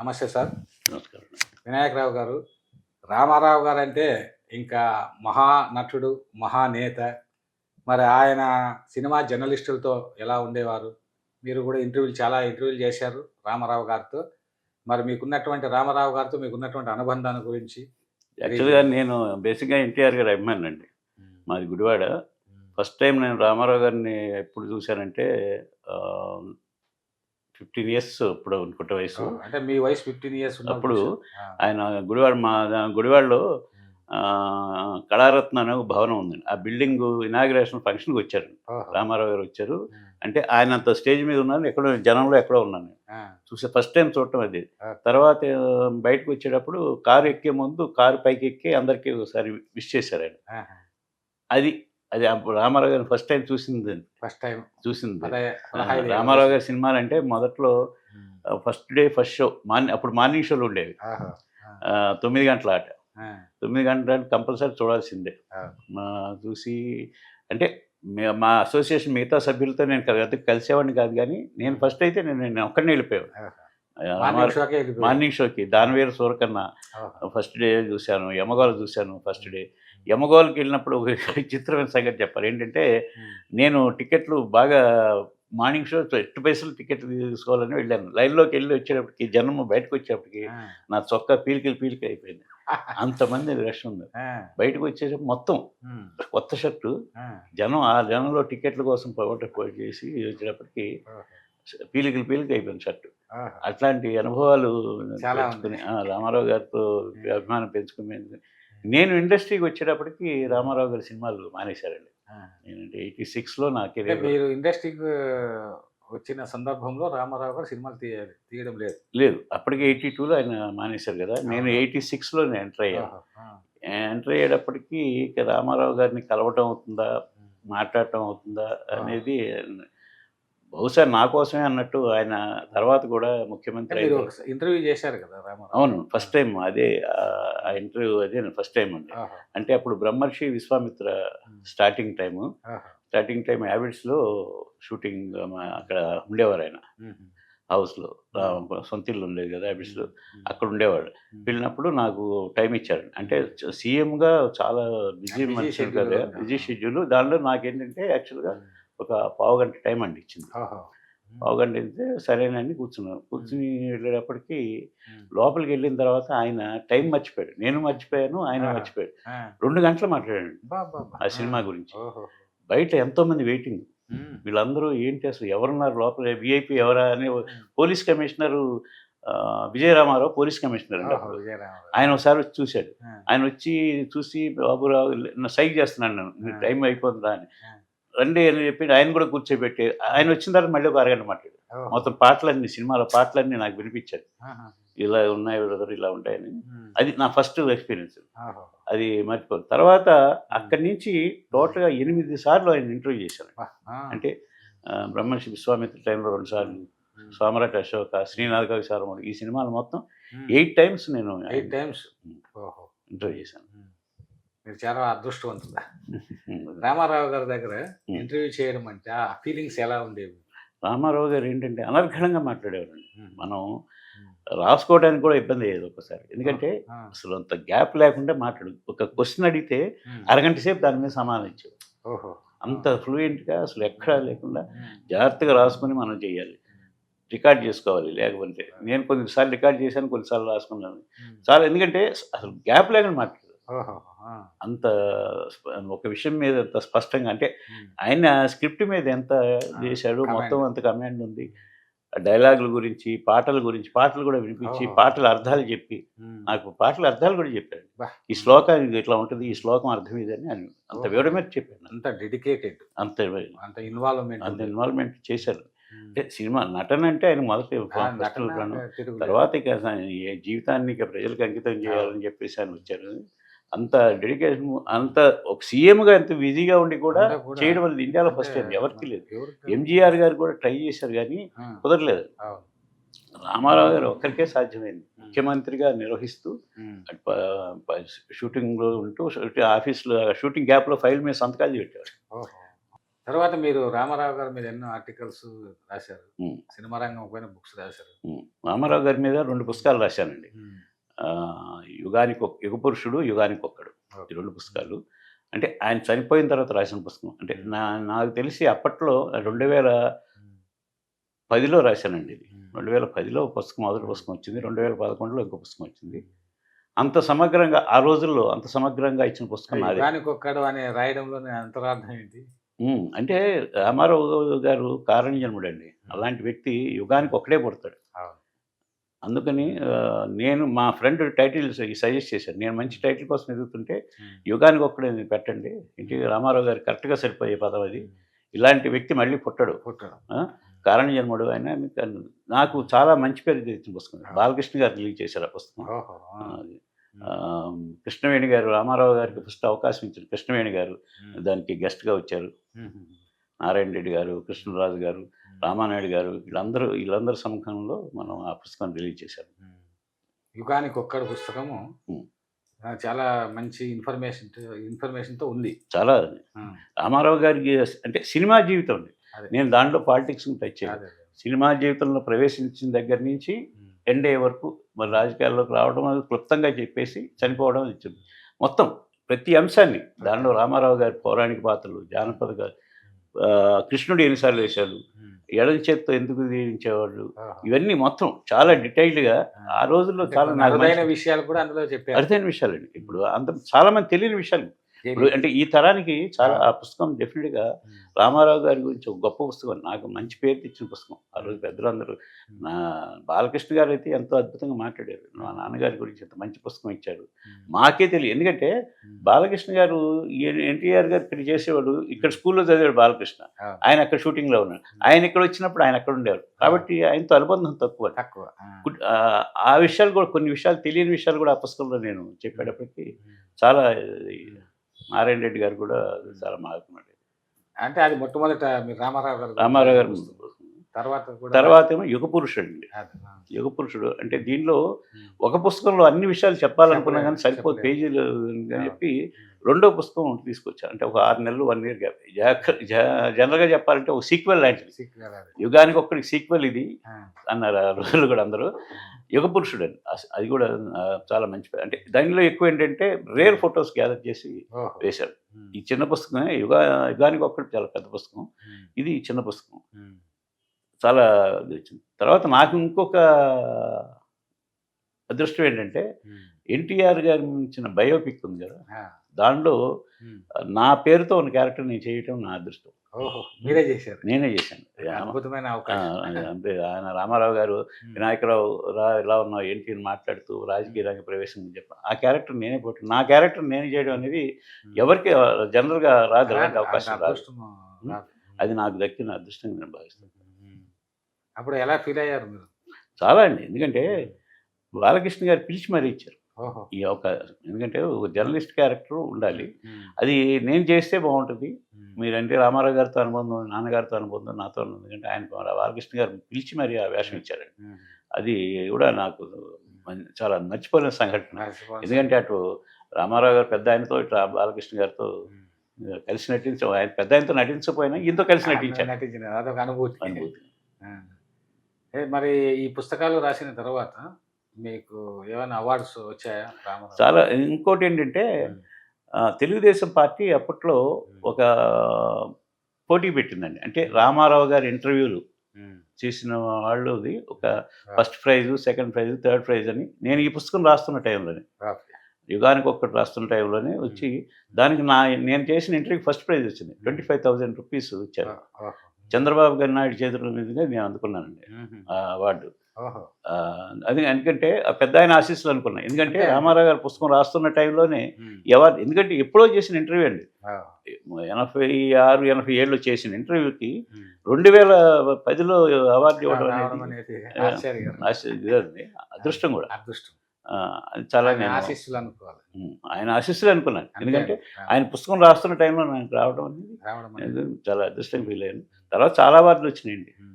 నమస్తే సార్. నమస్కారం. వినాయకరావు గారు రామారావు గారు అంటే ఇంకా మహా నటుడు మహానేత మరి ఆయన సినిమా జర్నలిస్టులతో ఎలా ఉండేవారు? మీరు కూడా ఇంటర్వ్యూలు చాలా ఇంటర్వ్యూలు చేశారు రామారావు గారితో. మరి మీకున్నటువంటి రామారావు గారితో మీకున్నటువంటి అనుబంధాన్ని గురించి యాక్చువల్గా నేను బేసిక్గా ఎన్టీఆర్ గారి అభిమాని అండి. మాది గుడివాడ. ఫస్ట్ టైం నేను రామారావు గారిని ఎప్పుడు చూశానంటే ఫిఫ్టీన్ ఇయర్స్ ఇప్పుడు అనుకుంటే వయసు. అంటే మీ వయసు ఫిఫ్టీన్ ఇయర్స్ అప్పుడు ఆయన గుడివాడ మా గుడివాడలో కళారత్న అనే ఒక భవనం ఉందండి ఆ బిల్డింగ్ ఇనాగ్రేషన్ ఫంక్షన్కి వచ్చారు. రామారావు గారు వచ్చారు. అంటే ఆయన అంత స్టేజ్ మీద ఉన్నాను ఎక్కడో జనంలో ఎక్కడో ఉన్నాను. చూసే ఫస్ట్ టైం చూడటం అది. తర్వాత బయటకు వచ్చేటప్పుడు కారు ఎక్కే ముందు కారు పైకి ఎక్కి అందరికీ ఒకసారి విష్ చేశారు ఆయన. అది అది రామారావు గారిని ఫస్ట్ టైం చూసింది ఫస్ట్ టైం చూసింది. రామారావు గారి సినిమాలు అంటే మొదట్లో first day first show morning అప్పుడు మార్నింగ్ షోలు ఉండేవి. తొమ్మిది గంటల ఆట. తొమ్మిది గంటల ఆట కంపల్సరీ చూడాల్సిందే. చూసి అంటే మే- అసోసియేషన్ మిగతా సభ్యులతో నేను కలి- కలిసేవాడిని కాదు కానీ నేను ఫస్ట్ అయితే నేను నేను ఒక్కడిని వెళ్ళిపోయాను మార్నింగ్ షోకి దానివేరు సూరకన్న ఫస్ట్ డే చూశాను యమగోళ చూశాను ఫస్ట్ డే యమగోళకి వెళ్ళినప్పుడు ఒక చిత్రమైన సంగతి చెప్పాలి. ఏంటంటే నేను టికెట్లు బాగా మార్నింగ్ షో ఎట్టు పైసలు టికెట్లు తీసుకోవాలని వెళ్ళాను. లైన్లోకి వెళ్ళి వచ్చేటప్పటికి జనం బయటకు వచ్చేటప్పటికి నా చొక్కా పీలికలు పీలికలు అయిపోయింది. అంతమంది రష్ ఉంది. బయటకు వచ్చేటప్పుడు మొత్తం కొత్త షర్టు జనం ఆ జనంలో టికెట్ల కోసం పోయి చేసి వచ్చేటప్పటికి పీలికలు పీలిక అయిపోయింది షర్టు. అట్లాంటి అనుభవాలు పెంచుకుని రామారావు గారితో అభిమానం పెంచుకుని నేను ఇండస్ట్రీకి వచ్చేటప్పటికి రామారావు గారి సినిమాలు మానేశారండి. నేనంటే ఎయిటీ సిక్స్లో నా కెరీర్ మీరు ఇండస్ట్రీకి వచ్చిన సందర్భంలో రామారావు గారు సినిమాలు తీయ తీయడం లేదు. లేదు అప్పటికి ఎయిటీ టూలో ఆయన మానేశారు కదా. నేను ఎయిటీ సిక్స్లో నేను ఎంటర్ అయ్యాను. ఎంటర్ అయ్యేటప్పటికి ఇక రామారావు గారిని కలవటం అవుతుందా మాట్లాడటం అవుతుందా అనేది బహుశా నా కోసమే అన్నట్టు ఆయన తర్వాత కూడా ముఖ్యమంత్రి ఇంటర్వ్యూ చేశారు కదా అవును ఫస్ట్ టైం అదే ఆ ఇంటర్వ్యూ అదే ఫస్ట్ టైం అండి. అంటే అప్పుడు Brahmarshi Vishwamitra starting time starting time హ్యాబిట్స్లో shooting అక్కడ ఉండేవారు ఆయన. హౌస్లో సొంత ఇల్లు ఉండేది కదా హ్యాబిట్స్లో అక్కడ ఉండేవాడు. వెళ్ళినప్పుడు నాకు టైం ఇచ్చారు అంటే సీఎంగా చాలా బిజీ Busy మనిషి schedule కదా. బిజీ షెడ్యూల్ దానిలో నాకేంటంటే యాక్చువల్గా ఒక పావు గంట టైం అండి ఇచ్చింది పావు గంట వెళ్తే సరేనని కూర్చున్నాను కూర్చుని వెళ్ళేటప్పటికి లోపలికి వెళ్ళిన తర్వాత ఆయన టైం మర్చిపోయాడు. నేను మర్చిపోయాను ఆయన. మర్చిపోయాడు. రెండు గంటలు మాట్లాడాడు. ఆ సినిమా గురించి. బయట ఎంతో మంది వెయిటింగ్ వీళ్ళందరూ ఏంటి అసలు ఎవరున్నారు లోపల? విఐపి ఎవరా అని police commissioner Vijayaramarao police commissioner అండి. ఆయన ఒకసారి వచ్చి చూశాడు. ఆయన వచ్చి చూసి బాబురావు సైక్ చేస్తున్నాను నన్ను "నీ ఆ. టైం అయిపోతుందా అని. రండి అని చెప్పి ఆయన కూడా కూర్చోబెట్టి ఆయన వచ్చిన తర్వాత మళ్ళీ ఒక అరగంట మాట్లాడు మొత్తం పాటలన్నీ సినిమాల పాటలన్నీ నాకు వినిపించాడు ఇలా ఉన్నాయి బ్రదర్ ఇలా ఉంటాయని. అది నా ఫస్ట్ ఎక్స్పీరియన్స్. అది మర్చిపోదు తర్వాత అక్కడి నుంచి టోటల్గా ఎనిమిది సార్లు ఆయన ఇంటర్వ్యూ చేశాను. అంటే బ్రహ్మర్షి విశ్వామిత్ర టైంలో రెండు సార్లు సోమరట అశోక శ్రీనాథ్ కవి సారముడు ఈ సినిమాలు మొత్తం. ఎయిట్ టైమ్స్ నేను ఎయిట్ టైమ్స్. ఇంటర్వ్యూ చేశాను. మీరు చాలా అదృష్టవంతుడా. రామారావు గారి దగ్గర. ఇంటర్వ్యూ చేయడం అంటే ఆ ఫీలింగ్స్ ఎలా ఉండేవి? రామారావు గారు ఏంటంటే అనర్ఘణంగా మాట్లాడేవారండి. మనం. రాసుకోవడానికి కూడా ఇబ్బంది అయ్యేది ఒకసారి ఎందుకంటే అసలు అంత గ్యాప్ లేకుండా మాట్లాడు. ఒక క్వశ్చన్ అడిగితే. అరగంట సేపు దాని మీద సమాధానం అంత ఫ్లూయెంట్గా అసలు ఎక్కడా లేకుండా. జాగ్రత్తగా రాసుకొని మనం చేయాలి. రికార్డ్ చేసుకోవాలి లేకపోతే. నేను కొన్నిసార్లు రికార్డ్ చేశాను కొన్నిసార్లు రాసుకున్నాను. చాలా ఎందుకంటే అసలు గ్యాప్ లేకుండా మాట్లాడు అంత ఒక విషయం మీద అంత స్పష్టంగా అంటే. ఆయన స్క్రిప్ట్ మీద ఎంత చేశాడు. మొత్తం అంత కమాండ్ ఉంది డైలాగుల గురించి పాటల గురించి పాటలు కూడా వినిపించి. పాటల అర్థాలు చెప్పి. నాకు పాటల అర్థాలు కూడా చెప్పాడు. ఈ శ్లోకం ఇట్లా ఉంటుంది ఈ శ్లోకం అర్థం ఇదని అని అంత ఓహో. వివరమే చెప్పాను అంత డెడికేటెడ్ అంత అంత ఇన్వాల్వ్మెంట్ అంత ఇన్వాల్వ్మెంట్ చేశారు అంటే సినిమా నటన అంటే ఆయన మొదటి. తర్వాత ఇక జీవితాన్ని ఇక ప్రజలకు అంకితం చేయాలని చెప్పేసి ఆయన వచ్చారు అంత డెడికేషన్ అంత ఒక సీఎంగా ఎంత బిజీగా ఉండి కూడా చేయడం అనేది ఇండియాలో ఫస్ట్ టైం ఎవరికి లేదు. ఎంజీఆర్ గారు కూడా ట్రై చేశారు కానీ కుదరలేదు. రామారావు గారు ఒక్కరికే సాధ్యమైంది. ముఖ్యమంత్రిగా నిర్వహిస్తూ షూటింగ్లో ఉంటూ షూటింగ్ ఆఫీస్లో షూటింగ్ గ్యాప్లో ఫైల్ మీద సంతకాలు పెట్టారు తర్వాత మీరు రామారావు గారి మీద ఎన్నో ఆర్టికల్స్ రాశారు. సినిమా రంగం పైన బుక్స్ రాశారు. రామారావు గారి మీద రెండు పుస్తకాలు రాశానండి. యుగానికి ఒక యుగ పురుషుడు యుగానికి ఒక్కడు. ఈ రెండు పుస్తకాలు. అంటే ఆయన చనిపోయిన తర్వాత రాసిన పుస్తకం. అంటే నా నాకు తెలిసి అప్పట్లో రెండు వేల పదిలో రాశానండి ఇది. రెండు వేల పదిలో ఒక పుస్తకం మొదటి పుస్తకం వచ్చింది. రెండు వేల పదకొండులో ఇంకో పుస్తకం వచ్చింది. అంత సమగ్రంగా ఆ రోజుల్లో అంత సమగ్రంగా ఇచ్చిన పుస్తకం నాది. ఒక్కడు అనే రాయడంలోనే అంతరార్థం ఏంటి? అంటే రామారావు గారు కారణజన్ముడు అండి అలాంటి వ్యక్తి యుగానికి ఒకడే పుడతాడు. అందుకని నేను మా ఫ్రెండ్ టైటిల్ సజెస్ట్ చేశాను నేను మంచి టైటిల్ కోసం ఎదుగుతుంటే యుగానికి ఒక్కడే పెట్టండి. ఇంటి రామారావు గారు కరెక్ట్గా సరిపోయే పదం అది. ఇలాంటి వ్యక్తి మళ్ళీ పుట్టడు. పుట్టడం. కారణ జన్ముడు ఆయన నాకు చాలా మంచి పేరు తెచ్చిన పుస్తకం. బాలకృష్ణ గారు రిలీజ్ చేశారు ఆ పుస్తకం. కృష్ణవేణి గారు రామారావు గారికి ఫస్ట్ అవకాశం ఇచ్చారు. కృష్ణవేణి గారు దానికి గెస్ట్గా వచ్చారు. నారాయణ రెడ్డి గారు కృష్ణరాజు గారు రామానాయుడు గారు వీళ్ళందరూ వీళ్ళందరి సముఖంలో మనం ఆ పుస్తకం రిలీజ్ చేశారు ఉమ్. యుగానికి ఒక్కడు పుస్తకము చాలా మంచి ఇన్ఫర్మేషన్ ఇన్ఫర్మేషన్తో ఉంది చాలా. రామారావు గారికి అంటే సినిమా జీవితం. నేను దాంట్లో పాలిటిక్స్ టచ్ చేయను అదే. సినిమా జీవితంలో ప్రవేశించిన దగ్గర నుంచి. ఎండ్ అయ్యే వరకు మరి రాజకీయాల్లోకి రావడం అది క్లుప్తంగా చెప్పేసి చనిపోవడం ఇచ్చింది మొత్తం ప్రతి అంశాన్ని దానిలో రామారావు గారి పౌరాణిక పాత్రలు జానపద కృష్ణుడు ఎన్నిసార్లు వేశాడు. ఎడల చేత్తో ఎందుకు దీవించేవాళ్ళు? ఓహో. ఇవన్నీ మొత్తం చాలా డీటెయిల్డ్గా ఆ. రోజుల్లో చాలా అరుదైన విషయాలు కూడా అందులో చెప్పారు. అరుదైన విషయాలండి. ఇప్పుడు అంత చాలా మంది తెలియని విషయాలు. ఇప్పుడు అంటే ఈ తరానికి చాలా ఆ. పుస్తకం డెఫినెట్గా. రామారావు గారి గురించి ఒక గొప్ప పుస్తకం. నాకు మంచి పేరు తెచ్చిన పుస్తకం. ఆ రోజు పెద్దలందరూ నా బాలకృష్ణ గారు అయితే ఎంతో అద్భుతంగా మాట్లాడారు. మా నాన్నగారి గురించి ఎంత మంచి పుస్తకం ఇచ్చారు. మాకే తెలియదు. ఎందుకంటే. బాలకృష్ణ గారు ఎన్టీఆర్ గారు ఇక్కడ చేసేవాడు ఇక్కడ స్కూల్లో చదివాడు బాలకృష్ణ. ఆయన అక్కడ షూటింగ్లో ఉన్నాడు. ఆయన ఇక్కడ వచ్చినప్పుడు ఆయన అక్కడ ఉండేవారు. కాబట్టి ఆయనతో అనుబంధం తక్కువ. తక్కువ. ఆ. విషయాలు కూడా కొన్ని విషయాలు తెలియని విషయాలు కూడా ఆ పుస్తకంలో నేను చెప్పేటప్పటికి. చాలా నారాయణ రెడ్డి గారు కూడా చాలా మారుతున్నాడు అంటే అది మొట్టమొదట మీరు రామారావు గారు రామారావు గారు తర్వాత ఏమో యుగ పురుషుడు అండి. యుగ పురుషుడు అంటే దీనిలో. ఒక పుస్తకంలో అన్ని విషయాలు చెప్పాలనుకున్నా కానీ సరిపోదు చెప్పలేము. పేజీలు అని చెప్పి రెండో పుస్తకం తీసుకొచ్చాను అంటే ఒక ఆరు నెలలు వన్ ఇయర్ గ్యాప్ జనరల్గా చెప్పాలంటే ఒక సీక్వెల్ లాంటిది. యుగానికి ఒక్కడికి సీక్వెల్ ఇది. అన్నారు ఆ రోజులు కూడా అందరూ యుగ పురుషుడు అని అస- అది కూడా చాలా మంచి అంటే దానిలో ఎక్కువ ఏంటంటే రేర్ ఫొటోస్ గ్యాదర్ చేసి. వేశారు. ఈ చిన్న పుస్తకమే యుగ యుగానికి ఒక్కటి చాలా పెద్ద పుస్తకం. ఇది చిన్న పుస్తకం. చాలా ఇది వచ్చింది. తర్వాత నాకు ఇంకొక అదృష్టం ఏంటంటే. ఎన్టీఆర్ గారి ఇచ్చిన బయోపిక్ ఉంది కదా ఉమ్. నా పేరుతో ఉన్న క్యారెక్టర్ నేను చేయటం నా అదృష్టం. మీరే చేశారు. నేనే చేశాను. అద్భుతమైన అంటే ఆయన రామారావు గారు. వినాయకరావు రా ఎలా ఉన్నావు ఏంటి అని మాట్లాడుతూ రాజకీయ రంగ ప్రవేశం అని చెప్పి ఆ క్యారెక్టర్ నేనే పోటీ నా క్యారెక్టర్ నేను చేయడం అనేది ఎవరికి జనరల్గా రాదు అవకాశం రాదు. అది నాకు దక్కిన అదృష్టంగా నేను భావిస్తాను. అప్పుడు ఎలా ఫీల్ అయ్యారు మీరు? చాలా అండి. ఎందుకంటే బాలకృష్ణ గారు పిలిచి మరీ ఇచ్చారు. ఈ అవకాశం ఎందుకంటే ఒక జర్నలిస్ట్ క్యారెక్టర్ ఉండాలి. అది నేను చేస్తే బాగుంటుంది. మీరంటే రామారావు గారితో అనుబంధం నాన్నగారితో అనుబంధం నాతో ఎందుకంటే ఆయన బాలకృష్ణ గారు పిలిచి మరి ఆ వేషం ఇచ్చారండి. అది కూడా నాకు చాలా మర్చిపోలేని సంఘటన. ఎందుకంటే అటు రామారావు గారు పెద్ద ఆయనతో ఇటు ఆ బాలకృష్ణ గారితో. కలిసి నటించాం ఆయన పెద్ద ఆయనతో నటించకపోయినా ఇంతో కలిసి నటించాను నటించిన అదొక అనుభూతి. అనుభూతి. మరి ఈ పుస్తకాలు రాసిన తర్వాత మీకు ఏమైనా అవార్డ్స్ వచ్చాయా చాలా ఇంకోటి ఏంటంటే తెలుగుదేశం పార్టీ అప్పట్లో ఒక పోటీ పెట్టిందండి. అంటే రామారావు గారి ఇంటర్వ్యూలు. చేసిన వాళ్ళది ఒక first prize second prize third prize అని నేను ఈ పుస్తకం రాస్తున్న టైంలోనే. యుగానికి ఒక్కటి రాస్తున్న టైంలోనే వచ్చి దానికి నా నేను చేసిన ఇంటర్వ్యూకి ఫస్ట్ ప్రైజ్ వచ్చింది. ట్వంటీ ఫైవ్ థౌజండ్ రూపీస్ ఇచ్చారు. చంద్రబాబు గారి నాయుడు చేతుల మీదుగా నేను అందుకున్నానండి. ఆ అవార్డు అది ఎందుకంటే ఆ పెద్ద ఆయన ఆశీస్సులు అనుకున్నా ఎందుకంటే రామారావు గారి పుస్తకం రాస్తున్న టైంలోనే. ఎవరు ఎందుకంటే ఎప్పుడో చేసిన ఇంటర్వ్యూ అండి. ఎనభై ఆరు ఎనభై ఏళ్ళు చేసిన ఇంటర్వ్యూకి. రెండు వేల పదిలో అవార్డు ఇవ్వడం అనేది. అదృష్టం కూడా అదృష్టం చాలా నేను ఆశీస్సులు అనుకోవాలి. ఆయన ఆశీస్సులు అనుకున్నాను. ఎందుకంటే ఆయన పుస్తకం రాస్తున్న టైంలో నాకు రావడం అనేది చాలా అదృష్టంగా ఫీల్ అయ్యాను. తర్వాత చాలా అవార్డులు వచ్చినాయండి.